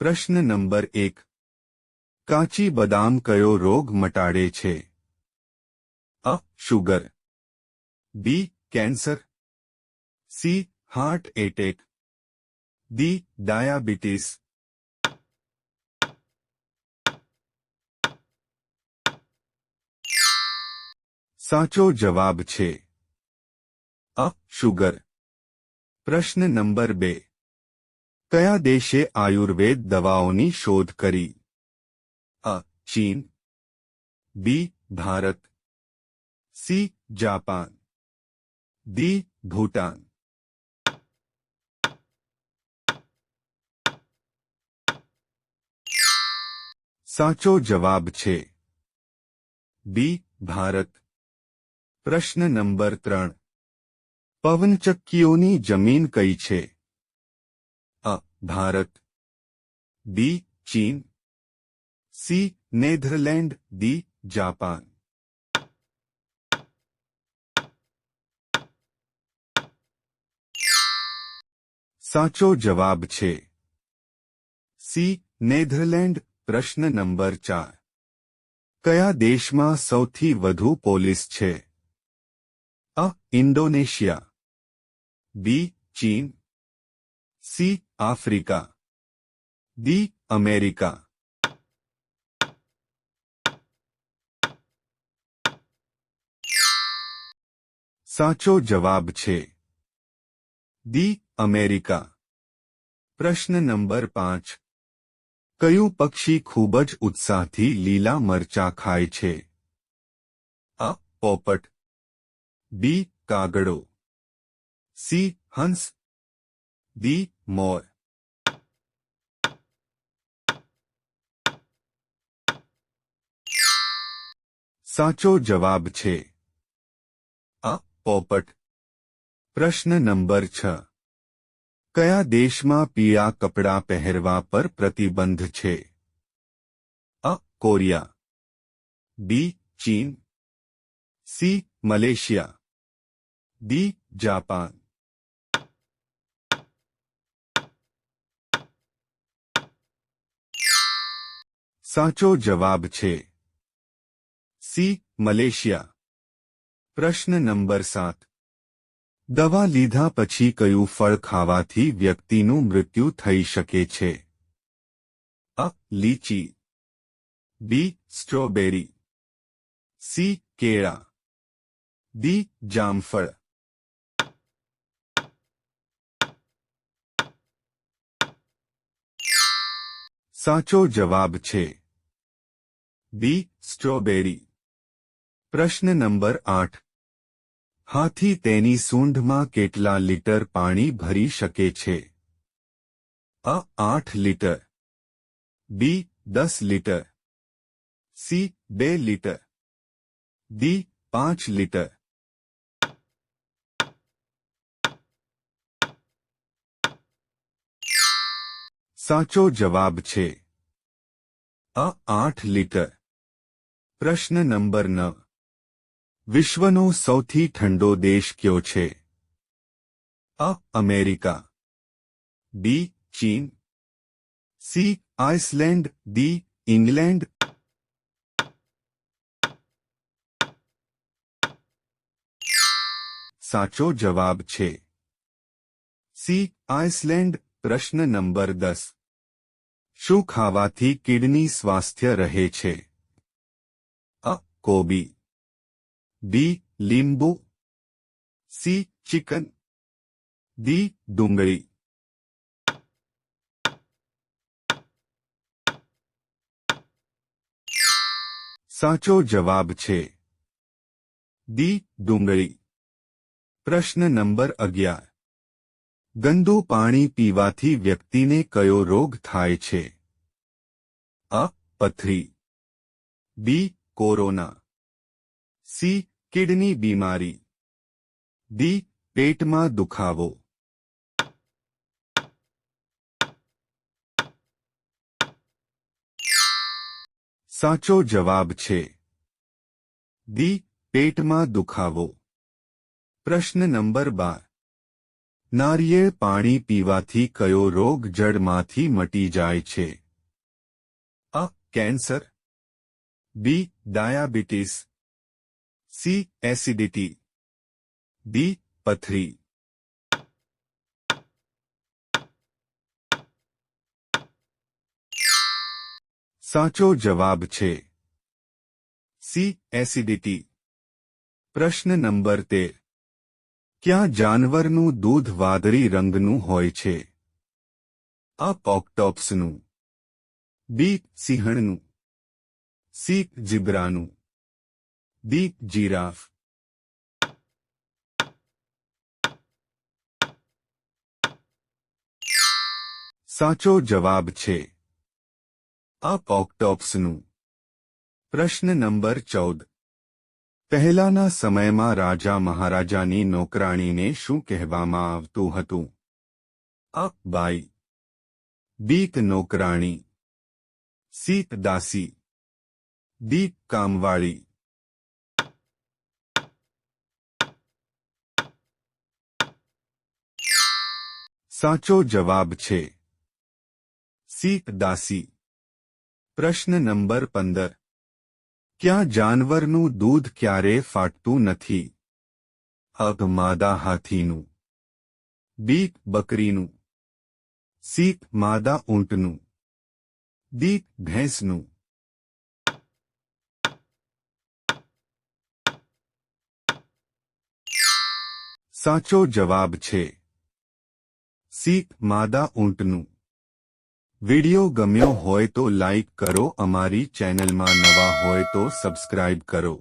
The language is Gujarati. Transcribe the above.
પ્રશ્ન નંબર એક. કાચી બદામ કયો રોગ મટાડે છે? A. Sugar. B. Cancer. C. Heart attack. D. Diabetes. સાચો જવાબ છે. અ. શુગર. પ્રશ્ન નંબર બે. કયા દેશે આયુર્વેદ દવાઓની શોધ કરી અ ચીન B Bharat C Japan D Bhutan સાચો જવાબ છે બી ભારત પ્રશ્ન નંબર ત્રણ પવનચક્કીઓની જમીન કઈ છે અ ભારત બી ચીન સી નેધરલેન્ડ ડી જાપાન સાચો જવાબ છે સી નેધરલેન્ડ પ્રશ્ન નંબર ચાર કયા દેશમાં સૌથી વધુ પોલીસ છે અ ઇન્ડોનેશિયા બી ચીન સી, આફ્રિકા. D, America. સાચો જવાબ છે. દી અમેરિકા. પ્રશ્ન નંબર પાંચ. કયું પક્ષી ખૂબ જ ઉત્સાહથી લીલા મરચા ખાય છે? અ, પોપટ. બી, કાગડો. સી, હંસ. ડી મોર સાચો જવાબ છે અ પોપટ પ્રશ્ન નંબર છ કયા દેશમાં પીળા કપડાં પહેરવા પર પ્રતિબંધ છે અ કોરિયા બી ચીન સી મલેશિયા ડી જાપાન સાચો જવાબ છે. C, Malaysia. પ્રશ્ન નંબર સાત. દવા લીધા પછી કયું ફળ ખાવાથી વ્યક્તિનું મૃત્યુ થઈ શકે છે? A, litchi. B, strawberry. C, કેળા. ડી, જામફળ. સાચો જવાબ છે. બી સ્ટ્રોબેરી પ્રશ્ન નંબર આઠ. હાથી તેની સૂંઢમાં કેટલા લીટર પાણી ભરી શકે છે? અ, આઠ લીટર. બી દસ લીટર. સી બે લીટર. ડી પાંચ લીટર. સાચો જવાબ છે અ, આઠ લીટર. પ્રશ્ન નંબર નવ વિશ્વનો સૌથી ઠંડો દેશ કયો છે? A, America. બી, ચીન. C, Iceland. D, England. સાચો જવાબ છે. C, Iceland. પ્રશ્ન નંબર દસ. શું ખાવાથી કિડની સ્વાસ્થ્ય રહે છે? કોબી બી લીંબુ સી ચિકન દી ડુંગળી સાચો જવાબ છે. દી ડુંગળી. પ્રશ્ન નંબર અગિયાર. ગંદુ પાણી પીવાથી વ્યક્તિને કયો રોગ થાય છે? અ, પથરી. B, corona. સી, કિડની બીમારી. ડી, પેટમાં દુખાવો. સાચો જવાબ છે. દી પેટમાં દુખાવો. પ્રશ્ન નંબર બાર. નારિયેળ પાણી પીવાથી કયો રોગ જડમાંથી મટી જાય છે? A, cancer. B, diabetes. C acidity D પથરી સાચો જવાબ છે સી એસિડિટી પ્રશ્ન નંબર તેર ક્યાં જાનવરનું દૂધ વાદળી રંગનું હોય છે આ પોકટોપ્સનું બી સિંહણનું સી જીબ્રાનું ડી જીરાફ સાચો જવાબ છે. આ પોકટોપ્સનું પ્રશ્ન નંબર ચૌદ. પહેલાના સમયમાં રાજા મહારાજાની નોકરાણીને શું કહેવામાં આવતું હતું? અ, બાઈ. બીક નોકરાણી. સીત દાસી. દીપ કામવાળી. સાચો જવાબ છે સીત દાસી પ્રશ્ન નંબર પંદર ક્યાં જાનવરનું દૂધ ક્યારે ફાટતું નથી અગ માદા હાથીનું બીક બકરીનું સીક માદા ઊંટનું દીક ભેંસનું સાચો જવાબ છે સીક માદા ઊંટનું. વિડિયો ગમ્યો હોય તો લાઇક કરો, અમારી ચેનલમાં નવા હોય તો સબસ્ક્રાઇબ કરો.